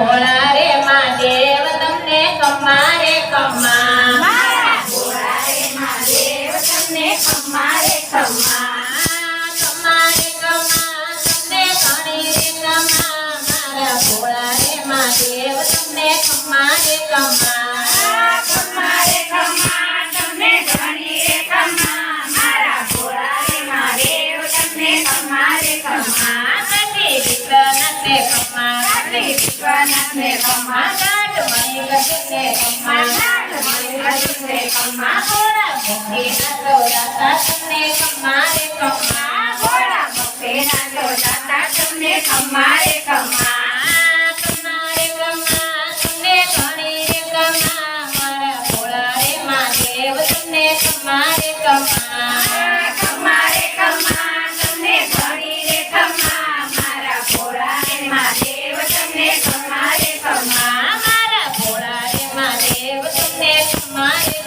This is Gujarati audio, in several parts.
ભોળા રે મહાદેવ તમને કમ્મા રે કમ્મા ભોળા રે મહાદેવ તમને કમ્મા રે કમ્મા Come on. కమ్మాగాట మనిగ తిన్నే కమ్మాగాట మనిగ తిన్నే కమ్మా కోడా ముఖేన తోడాత తిన్నే కమ్మారే కమ్మా కోడా ముఖేన తోడాత తిన్నే కమ్మారే కమ్మా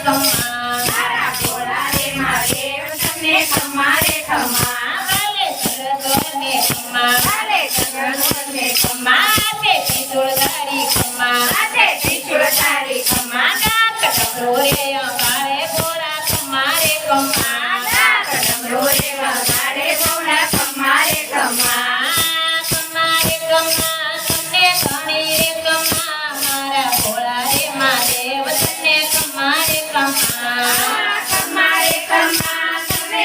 감사 합.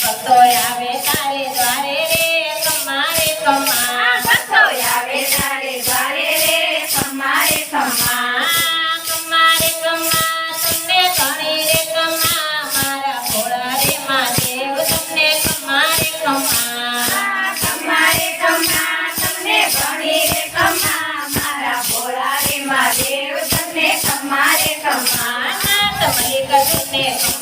ભક્તો આવે તારે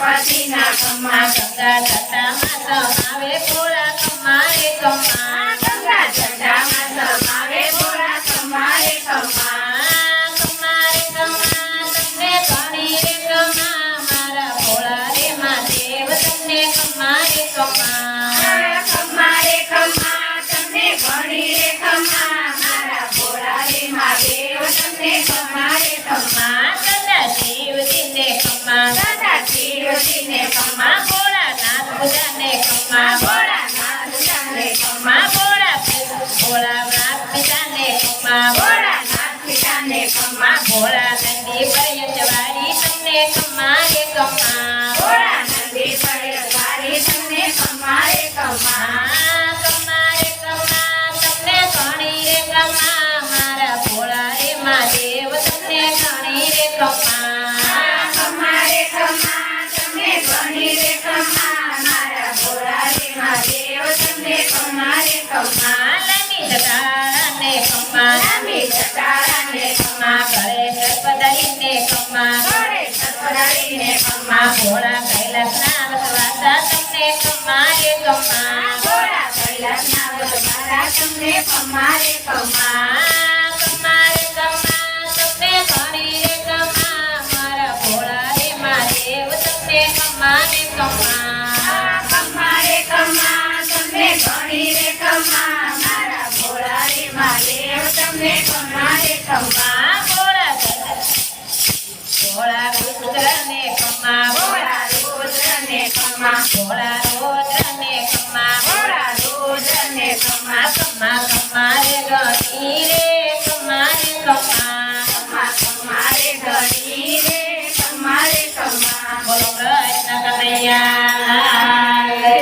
પતિના કમમાં ગંગા માતા આવે ખમ્મા ભોળા નાથ બધાને ખમ્મા ભોળા નાથ બધાને ખમ્મા ભોળા ભોળા નાથ પિતાને ખમ્મા ભોળા નાથ પિતાને ખમ્મા ભોળા નંદી પર્યતવારી તમને ખમ્મા રે તમને ખમ્મા રે મારા ભોળા રે મહાદેવ તમને ઘણી રે ખમ્મા કમા વડ મારા ભોળા રે મહાદેવ તમને કમા રે કમા ખમ્મા તમને ઘણી રે ખમ્મા મારા ભોળા રે મહાદેવ તમને